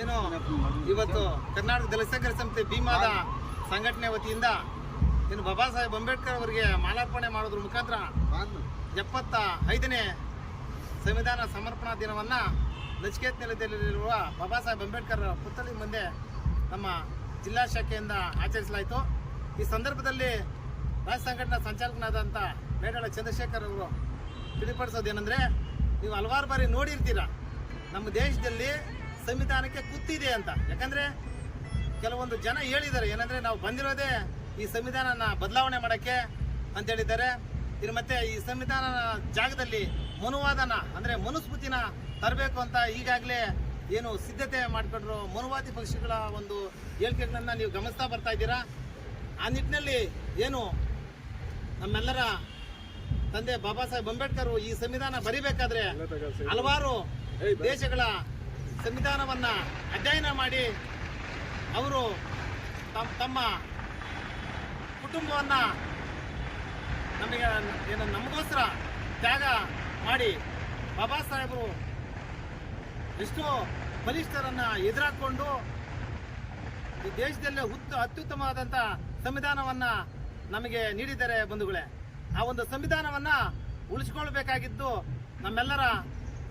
ಏನು ಇವತ್ತು ಕರ್ನಾಟಕ ದಲಿತ ಸಂಸ್ಥೆ ಭೀಮಾದ ಸಂಘಟನೆ ವತಿಯಿಂದ ಏನು ಬಾಬಾ ಸಾಹೇಬ್ ಅಂಬೇಡ್ಕರ್ ಅವರಿಗೆ ಮಾಲಾರ್ಪಣೆ ಮಾಡೋದ್ರ ಮುಖಾಂತರ ಎಪ್ಪತ್ತ ಐದನೇ ಸಂವಿಧಾನ ಸಮರ್ಪಣಾ ದಿನವನ್ನು ನಚಿಕೇತ್ ನೆಲದಲ್ಲಿರುವ ಬಾಬಾ ಸಾಹೇಬ್ ಅಂಬೇಡ್ಕರ್ ಪುತ್ಥಳಿ ಮುಂದೆ ನಮ್ಮ ಜಿಲ್ಲಾ ಶಾಖೆಯಿಂದ ಆಚರಿಸಲಾಯಿತು. ಈ ಸಂದರ್ಭದಲ್ಲಿ ರಾಜ್ಯ ಸಂಘಟನಾ ಸಂಚಾಲಕನಾದಂಥ ಮೇಡಾಳ ಚಂದ್ರಶೇಖರ್ ಅವರು ತಿಳಿಪಡಿಸೋದೇನೆಂದರೆ, ನೀವು ಹಲವಾರು ಬಾರಿ ನೋಡಿರ್ತೀರ, ನಮ್ಮ ದೇಶದಲ್ಲಿ ಸಂವಿಧಾನಕ್ಕೆ ಕುತ್ತಿದೆ ಅಂತ. ಯಾಕಂದರೆ ಕೆಲವೊಂದು ಜನ ಹೇಳಿದ್ದಾರೆ ಏನಂದರೆ ನಾವು ಬಂದಿರೋದೇ ಈ ಸಂವಿಧಾನನ ಬದಲಾವಣೆ ಮಾಡೋಕ್ಕೆ ಅಂತ ಹೇಳಿದ್ದಾರೆ. ಇನ್ನು ಮತ್ತೆ ಈ ಸಂವಿಧಾನ ಜಾಗದಲ್ಲಿ ಮನುವಾದನ ಅಂದರೆ ಮನುಸ್ಮೃತಿನ ತರಬೇಕು ಅಂತ ಈಗಾಗಲೇ ಏನು ಸಿದ್ಧತೆ ಮಾಡಿಕೊಂಡ್ರು ಮನುವಾದಿ ಪಕ್ಷಗಳ ಒಂದು ಹೇಳಿಕೆಗಳನ್ನ ನೀವು ಗಮನಿಸ್ತಾ ಬರ್ತಾ ಇದ್ದೀರಾ? ಆ ನಿಟ್ಟಿನಲ್ಲಿ ಏನು ನಮ್ಮೆಲ್ಲರ ತಂದೆ ಬಾಬಾ ಸಾಹೇಬ್ ಅಂಬೇಡ್ಕರ್ ಈ ಸಂವಿಧಾನ ಬರಿಬೇಕಾದ್ರೆ ಹಲವಾರು ದೇಶಗಳ ಸಂವಿಧಾನವನ್ನ ಅಧ್ಯಯನ ಮಾಡಿ ಅವರು ತಮ್ಮ ತಮ್ಮ ಕುಟುಂಬವನ್ನು ನಮಗೆ ಏನು ನಮಗೋಸ್ಕರ ತ್ಯಾಗ ಮಾಡಿ ಬಾಬಾ ಸಾಹೇಬರು ಎಷ್ಟೋ ಬಲಿಷ್ಠರನ್ನು ಎದುರಾಕೊಂಡು ಈ ದೇಶದಲ್ಲೇ ಉತ್ತ ಅತ್ಯುತ್ತಮವಾದಂಥ ಸಂವಿಧಾನವನ್ನು ನಮಗೆ ನೀಡಿದ್ದಾರೆ ಬಂಧುಗಳೇ. ಆ ಒಂದು ಸಂವಿಧಾನವನ್ನು ಉಳಿಸ್ಕೊಳ್ಬೇಕಾಗಿದ್ದು ನಮ್ಮೆಲ್ಲರ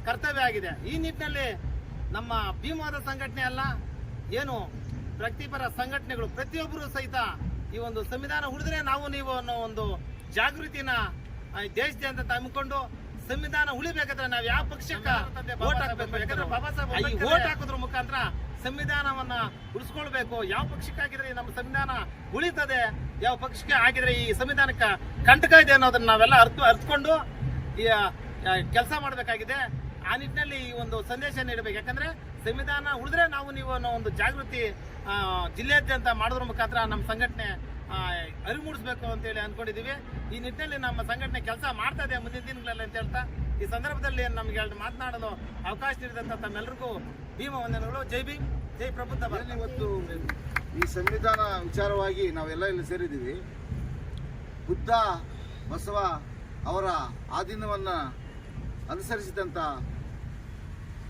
ಕರ್ತವ್ಯ ಆಗಿದೆ. ಈ ನಿಟ್ಟಿನಲ್ಲಿ ನಮ್ಮ ಭೀಮಾದ ಸಂಘಟನೆ ಅಲ್ಲ ಏನು ಪ್ರಗತಿಪರ ಸಂಘಟನೆಗಳು ಪ್ರತಿಯೊಬ್ಬರು ಸಹಿತ ಈ ಒಂದು ಸಂವಿಧಾನ ಉಳಿದ್ರೆ ನಾವು ನೀವು ಅನ್ನೋ ಒಂದು ಜಾಗೃತಿನ ಅಂತ ಹಮ್ಮಿಕೊಂಡು ಸಂವಿಧಾನ ಉಳಿಬೇಕಾದ್ರೆ ನಾವು ಯಾವ ಪಕ್ಷಕ್ಕೆ ವೋಟ್ ಹಾಕಬೇಕು? ಯಾಕಂದ್ರೆ ಬಾಬಾ ಸಾಹೇಬ್ ಈ ವೋಟ್ ಹಾಕೋದ್ರ ಮುಖಾಂತರ ಸಂವಿಧಾನವನ್ನ ಉಳಿಸ್ಕೊಳ್ಬೇಕು. ಯಾವ ಪಕ್ಷಕ್ಕೆ ಹಾಕಿದ್ರೆ ಈ ನಮ್ಮ ಸಂವಿಧಾನ ಉಳಿತದೆ ಯಾವ ಪಕ್ಷಕ್ಕೆ ಆಗಿದ್ರೆ ಈ ಸಂವಿಧಾನಕ್ಕೆ ಕಂಟಕ ಇದೆ ಅನ್ನೋದನ್ನ ನಾವೆಲ್ಲ ಅರ್ಥ ಅರ್ಥಕೊಂಡು ಈ ಕೆಲಸ ಮಾಡಬೇಕಾಗಿದೆ. ಆ ನಿಟ್ಟಿನಲ್ಲಿ ಈ ಒಂದು ಸಂದೇಶ ನೀಡಬೇಕು. ಯಾಕಂದ್ರೆ ಸಂವಿಧಾನ ಉಳಿದ್ರೆ ನಾವು ನೀವು ಅನ್ನೋ ಒಂದು ಜಾಗೃತಿ ಜಿಲ್ಲೆಯಾದ್ಯಂತ ಮಾಡೋದ್ರ ಮುಖಾಂತರ ನಮ್ಮ ಸಂಘಟನೆ ಅರಿವು ಮೂಡಿಸ್ಬೇಕು ಅಂತೇಳಿ ಅನ್ಕೊಂಡಿದೀವಿ ಈ ನಿಟ್ಟಿನಲ್ಲಿ ನಮ್ಮ ಸಂಘಟನೆ ಕೆಲಸ ಮಾಡ್ತಾ ಇದೆ ಮುಂದಿನ ದಿನಗಳಲ್ಲಿ ಅಂತ ಹೇಳ್ತಾ, ಈ ಸಂದರ್ಭದಲ್ಲಿ ನಮಗೆ ಎರಡು ಮಾತನಾಡಲು ಅವಕಾಶ ನೀಡಿದಂತ ತಮ್ಮೆಲ್ಲರಿಗೂ ಭೀಮ ವಂದನೆಗಳು. ಜೈ ಭೀಮ್, ಜೈ ಪ್ರಬುದ್ಧ ಇವತ್ತು ಈ ಸಂವಿಧಾನ ವಿಚಾರವಾಗಿ ನಾವೆಲ್ಲ ಇಲ್ಲಿ ಸೇರಿದ್ದೀವಿ. ಬುದ್ಧ, ಬಸವ ಅವರ ಆಧೀನವನ್ನು ಅನುಸರಿಸಿದಂಥ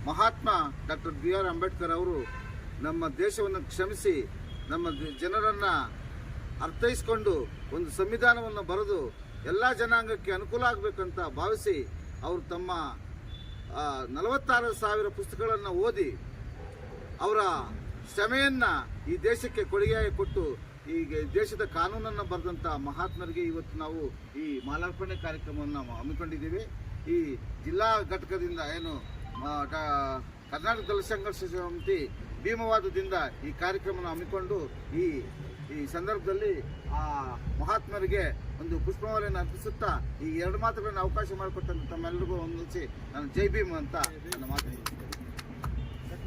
Mahatma doctor B R Ambedkar ಅವರು ನಮ್ಮ ದೇಶವನ್ನು ಕ್ಷಮಿಸಿ, ನಮ್ಮ ಜನರನ್ನು ಅರ್ಥೈಸಿಕೊಂಡು ಒಂದು ಸಂವಿಧಾನವನ್ನು ಬರೆದು ಎಲ್ಲ ಜನಾಂಗಕ್ಕೆ ಅನುಕೂಲ ಆಗಬೇಕಂತ ಭಾವಿಸಿ ಅವರು ತಮ್ಮ ನಲವತ್ತಾರು ಸಾವಿರ ಪುಸ್ತಕಗಳನ್ನು ಓದಿ ಅವರ ಶ್ರಮೆಯನ್ನು ಈ ದೇಶಕ್ಕೆ ಕೊಡುಗೆಯಾಗಿ ಕೊಟ್ಟು ಈ ದೇಶದ ಕಾನೂನನ್ನು ಬರೆದಂಥ ಮಹಾತ್ಮರಿಗೆ ಇವತ್ತು ನಾವು ಈ ಮಾಲಾರ್ಪಣೆ ಕಾರ್ಯಕ್ರಮವನ್ನು ಹಮ್ಮಿಕೊಂಡಿದ್ದೀವಿ. ಈ ಜಿಲ್ಲಾ ಘಟಕದಿಂದ ಏನು ಕರ್ನಾಟಕ ದಲಿತ ಸಂಘರ್ಷ ಸಮಿತಿ ಭೀಮವಾದದಿಂದ ಈ ಕಾರ್ಯಕ್ರಮವನ್ನು ಹಮ್ಮಿಕೊಂಡು ಈ ಈ ಸಂದರ್ಭದಲ್ಲಿ ಆ ಮಹಾತ್ಮರಿಗೆ ಒಂದು ಪುಷ್ಪಮಾಲೆಯನ್ನು ಅರ್ಪಿಸುತ್ತಾ ಈ ಎರಡು ಮಾತುಗಳನ್ನು ಅವಕಾಶ ಮಾಡಿಕೊಟ್ಟಂತ ತಮ್ಮೆಲ್ಲರಿಗೂ ವಂದಿಸಿ ನಾನು ಜೈ ಭೀಮ್ ಅಂತ ನನ್ನ ಮಾತು.